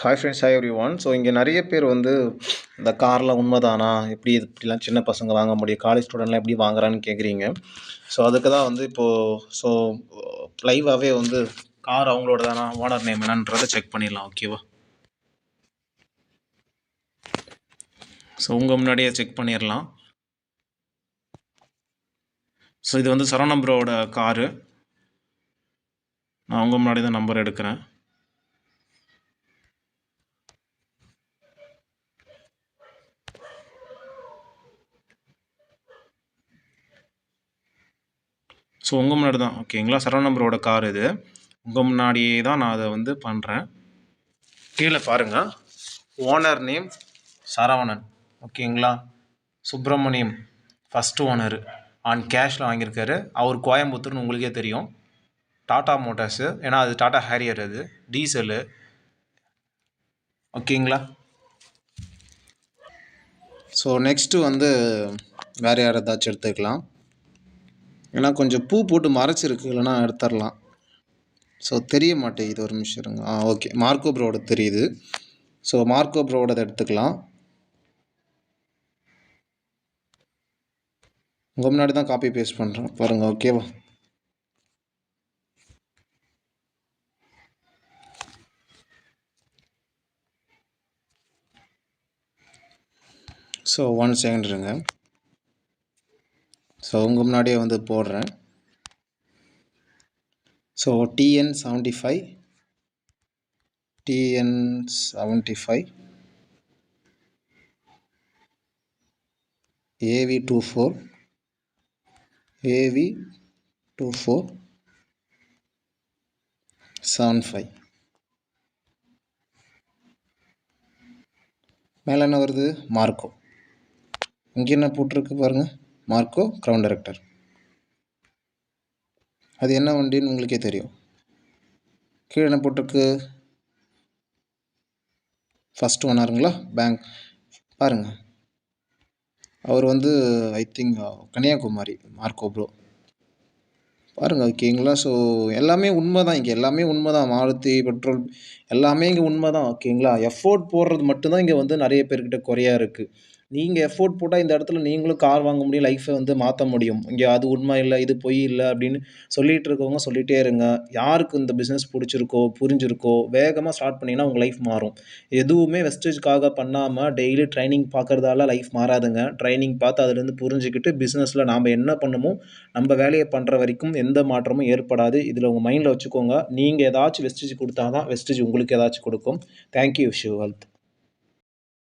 Hi friends hi everyone so இங்கே நிறைய பேர் வந்து இந்த கார்லாம் உண்மைதானா? எப்படி இது இப்படிலாம் சின்ன பசங்க வாங்க முடியும்? காலேஜ் ஸ்டூடெண்ட்லாம் எப்படி வாங்குறான்னு கேட்குறீங்க ஸோ அதுக்கு தான் வந்து இப்போது ஸோ லைவாகவே வந்து கார் அவங்களோட தானா ஓனர் நேம் என்னன்றதை செக் பண்ணிடலாம் ஓகேவா ஸோ உங்கள் முன்னாடியே செக் பண்ணிடலாம். ஸோ இது வந்து சரவணம் காரு நான் உங்கள் முன்னாடி தான் நம்பர் எடுக்கிறேன். ஸோ உங்கள் முன்னாடி தான். ஓகேங்களா சரவண நம்பரோட கார் இது. உங்கள் முன்னாடியே தான் நான் அதை வந்து பண்ணுறேன் கீழே பாருங்கள் ஓனர் நேம் சரவணன். ஓகேங்களா சுப்பிரமணியம் ஃபஸ்ட் ஓனர் ஆன் கேஷில் வாங்கியிருக்காரு. அவர் கோயம்புத்தூர்னு உங்களுக்கே தெரியும். டாட்டா மோட்டார்ஸு ஏன்னா அது டாட்டா ஹேரியர் அது. டீசலு ஓகேங்களா ஸோ நெக்ஸ்ட்டு வந்து வேறு யார் ஏதாச்சும் எடுத்துக்கலாம். ஏன்னா கொஞ்சம் பூ போட்டு மறைச்சிருக்கு இல்லைனா எடுத்துடலாம். ஸோ தெரிய மாட்டேங்குது ஒரு நிமிஷம் இருங்க. ஆ ஓகே மார்க்கோ ப்ரோட தெரியுது. ஸோ மார்க்கோ ப்ரோடதை எடுத்துக்கலாம். உங்கள் முன்னாடி தான் காப்பி பேஸ்ட் பண்ணுறேன் பாருங்கள் ஓகேவா ஸோ ஒன் செகண்ட் இருங்க. ஸோ உங்கள் முன்னாடியே வந்து போடுறேன். So TN seventy five TN seventy five AV two four AV two four seven five மேலே என்ன வருது? மார்க்கோ இங்கே என்ன போட்டிருக்கு பாருங்கள் மார்க்கோ க்ரௌன் டைரக்டர். அது என்ன வண்டின்னு உங்களுக்கே தெரியும். கீழே என்ன போட்டிருக்கு? ஃபஸ்ட் ஓனருங்களா பேங்க் பாருங்கள் அவர் வந்து I think Kanniyakumari Marco bro பாருங்கள் ஓகேங்களா ஸோ எல்லாமே உண்மை தான் இங்கே எல்லாமே உண்மை தான் மாருதி பெட்ரோல் எல்லாமே இங்கே உண்மை தான் ஓகேங்களா எஃபோர்ட் போடுறது மட்டும்தான் இங்கே வந்து நிறைய பேர்கிட்ட குறையாக இருக்குது நீங்கள் எஃபோர்ட் போட்டால் இந்த இடத்துல நீங்களும் கார் வாங்க முடியும் லைஃப்பை வந்து மாற்ற முடியும். இங்கே அது உண்மை இல்லை இது பொய் இல்லை அப்படின்னு சொல்லிகிட்டு இருக்கவங்க சொல்லிகிட்டே இருங்க. யாருக்கு இந்த பிஸ்னஸ் பிடிச்சிருக்கோ புரிஞ்சிருக்கோ வேகமாக ஸ்டார்ட் பண்ணிங்கன்னா உங்கள் லைஃப் மாறும். எதுவுமே வெஸ்டேஜ்க்காக பண்ணாமல் டெய்லி ட்ரைனிங் பார்க்குறதால லைஃப் மாறாதுங்க. ட்ரைனிங் பார்த்து அதுலேருந்து புரிஞ்சுக்கிட்டு பிஸ்னஸில் நாம் என்ன பண்ணுமோ நம்ம வேலையை பண்ணுற வரைக்கும் எந்த மாற்றமும் ஏற்படாது. இதில் உங்கள் மைண்டில் வச்சுக்கோங்க. நீங்கள் ஏதாச்சும் வெஸ்டேஜ் கொடுத்தா தான் வெஸ்டேஜ் உங்களுக்கு ஏதாச்சும் கொடுக்கும். Thank you Shiv health